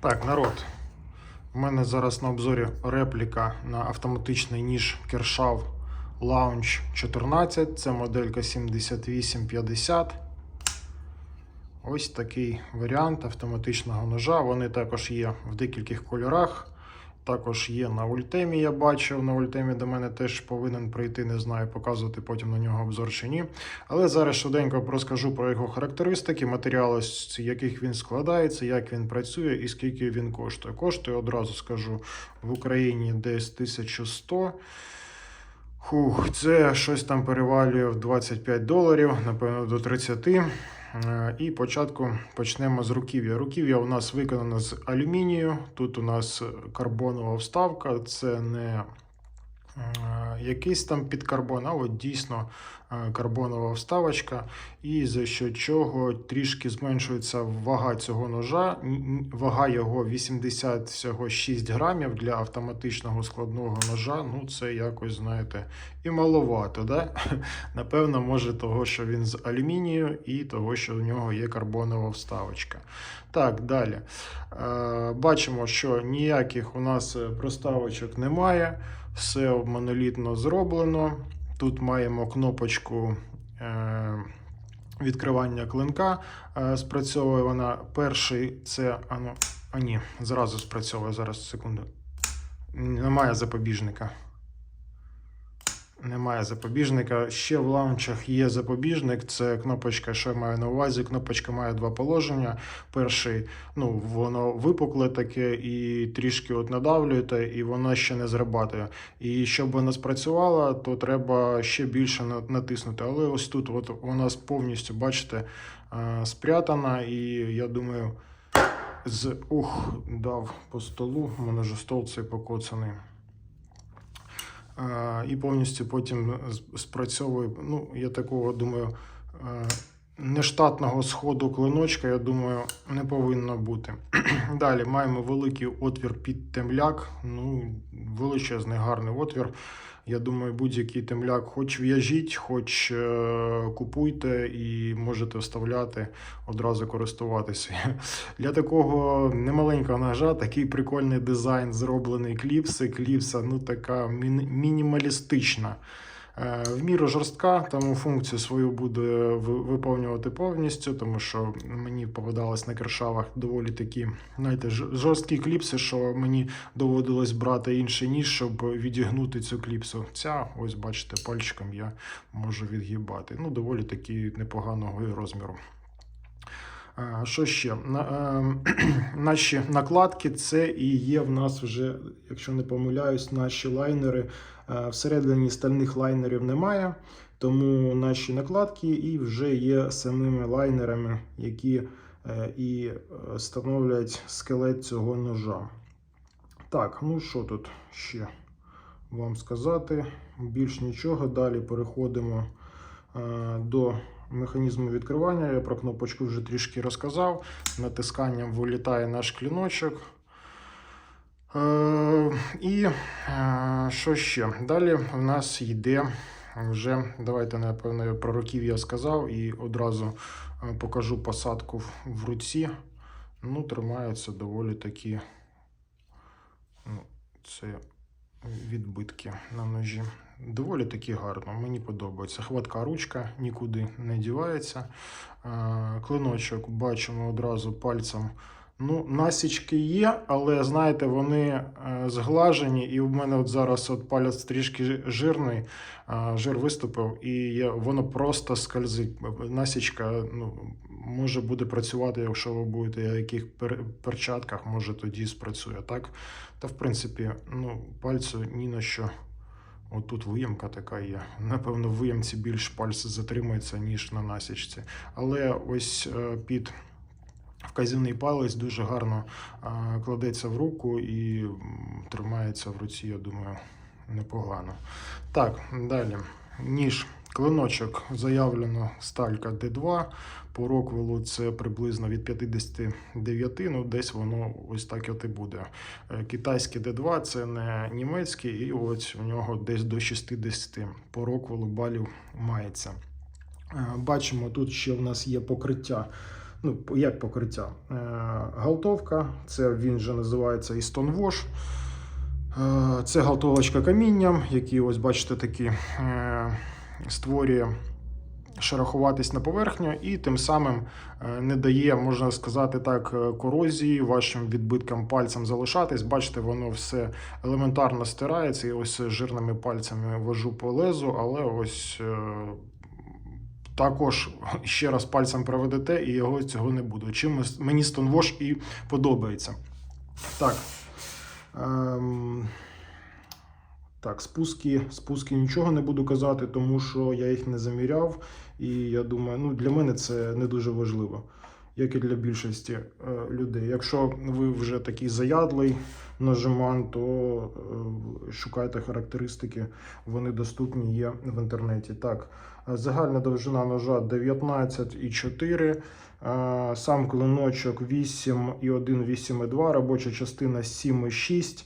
Так, народ. У мене зараз на обзорі репліка на автоматичний ніж Kershaw Launch 14. Це моделька 7850. Ось такий варіант автоматичного ножа. Вони також є в декількох кольорах. Також є на ультемі, я бачив. На ультемі до мене теж повинен прийти, не знаю, показувати потім на нього обзор чи ні. Але зараз швиденько розкажу про його характеристики, матеріали, з яких він складається, як він працює і скільки він коштує. Коштує одразу скажу в Україні десь 1100. Хух, це щось там перевалює в 25 доларів, напевно, до 30. Е, І початку почнемо з руків'я. Руків'я у нас виконано з алюмінію. Тут у нас карбонова вставка, це не якийсь там підкарбон, а от дійсно е, карбонова вставочка, і за що чого трішки зменшується вага цього ножа. Вага його 80 всього 6 грамів для автоматичного складного ножа. Ну, це якось, знаєте, і маловато. Да? Напевно, може того, що він з алюмінію, і того, що у нього є карбонова вставочка. Так, далі. Е, бачимо, що ніяких у нас е, проставочок немає. Все монолітно зроблено. Тут маємо кнопочку е, відкривання клинка. Е, спрацьовує вона перший це. А, ну, а ні, зразу спрацьовує зараз секунду. Немає запобіжника. Немає запобіжника. Ще в лаунчах є запобіжник. Це кнопочка, що я маю на увазі. Кнопочка має два положення. Перший, ну, воно випукле таке і трішки от надавлюєте, і воно ще не зрабатує. І щоб вона спрацювала, то треба ще більше натиснути. Але ось тут от у нас повністю, бачите, е, спрятана, і я думаю, з ух, дав по столу. У мене ж стол цей покоцаний. І повністю потім спрацьовує. Ну, я такого думаю, нештатного сходу клиночка, я думаю, не повинно бути. Далі маємо великий отвір під темляк. Ну, величезний гарний отвір. Я думаю, будь-який темляк, хоч в'яжіть, хоч е, купуйте і можете вставляти, одразу користуватися. Для такого немаленького ножа такий прикольний дизайн зроблений кліпси. Кліпса ну така міні- мінімалістична. Е, В міру жорстка, тому функцію свою буде виповнювати повністю, тому що мені попадалось на кершавах доволі такі знаєте, жорсткі кліпси, що мені доводилось брати інший ніж, щоб відігнути цю кліпсу. Ця, ось бачите, пальчиком я можу відгибати. Ну, доволі таки непоганого розміру. Що ще? Е, наші накладки це і є в нас вже, якщо не помиляюсь, наші лайнери. Е, Всередині стальних лайнерів немає, тому наші накладки і вже є самими лайнерами, які е, і е, становлять скелет цього ножа. Так, ну що тут ще вам сказати? Більш нічого. Далі переходимо до механізму відкривання. Я про кнопочку вже трішки розказав. Натисканням вилітає наш кліночок. Е, і е, що ще? Далі в нас йде вже, давайте, напевно, про років я сказав і одразу е, покажу посадку в- руці. Ну, тримаються доволі такі. Ну, це відбитки на ножі. Доволі таки гарно, мені подобається. Хватка ручка нікуди не дівається. Е, Клиночок бачимо одразу пальцем. Ну, насічки є, але знаєте, вони е, зглажені, і в мене от зараз от палець трішки жирний, жир виступив, і воно просто скользить. Насічка ну, може буде працювати, якщо ви будете в яких пер- перчатках, може тоді спрацює. Так? Та в принципі, ну, пальцю ні на що. Отут виємка така є. Напевно, в виємці більш пальці затримується, ніж на насічці. Але ось е, під вказівний палець дуже гарно кладеться в руку і тримається в руці, я думаю, непогано. Так, далі. Ніж. Клиночок заявлено сталька D2. По роквелу це приблизно від 59, ну десь воно ось так от і буде. Е, Китайський D2 це не німецький, і ось у нього десь до 60 по роквелу балів мається. Е, Бачимо, тут ще в нас є покриття Ну, як покриття. Е, Галтовка, це він же називається і. Е, Це галтовочка камінням, який, ось бачите, такі е, створює шерохуватись на поверхню і тим самим не дає, можна сказати так, корозії вашим відбиткам пальцем залишатись. Бачите, воно все елементарно стирається. І ось жирними пальцями вожу по лезу, але ось також ще раз пальцем проведете, і його цього не буде. Чим мені стонвош і подобається. Так. Ем... Так, спуски, спуски нічого не буду казати, тому що я їх не заміряв. І я думаю, ну для мене це не дуже важливо, як і для більшості е, людей. Якщо ви вже такий заядлий нажиман, то е, шукайте характеристики, вони доступні є в інтернеті. Так, е, загальна довжина ножа 19,4. Е, Сам клиночок 8,1, 8,2, робоча частина 7,6.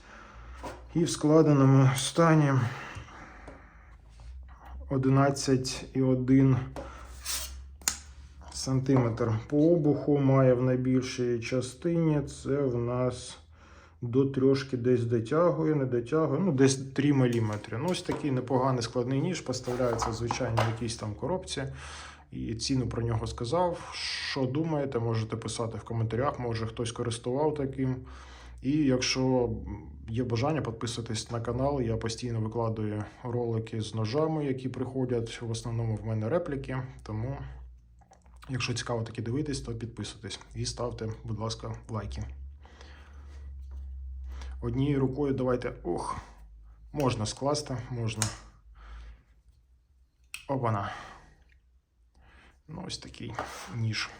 І в складеному стані 11,1 сантиметр по обуху має в найбільшій частині. Це в нас до трьошки десь дотягує, не дотягує, ну десь 3 мм. Ну, ось такий непоганий складний ніж, поставляється звичайно в якійсь там коробці. І ціну про нього сказав. Що думаєте, можете писати в коментарях, може хтось користував таким. І якщо є бажання, підписуйтесь на канал. Я постійно викладаю ролики з ножами, які приходять. В основному в мене репліки. Тому, якщо цікаво таки дивитись, то підписуйтесь і ставте, будь ласка, лайки. Однією рукою давайте. Ох, можна скласти, можна. Опана. Ну, ось такий ніж.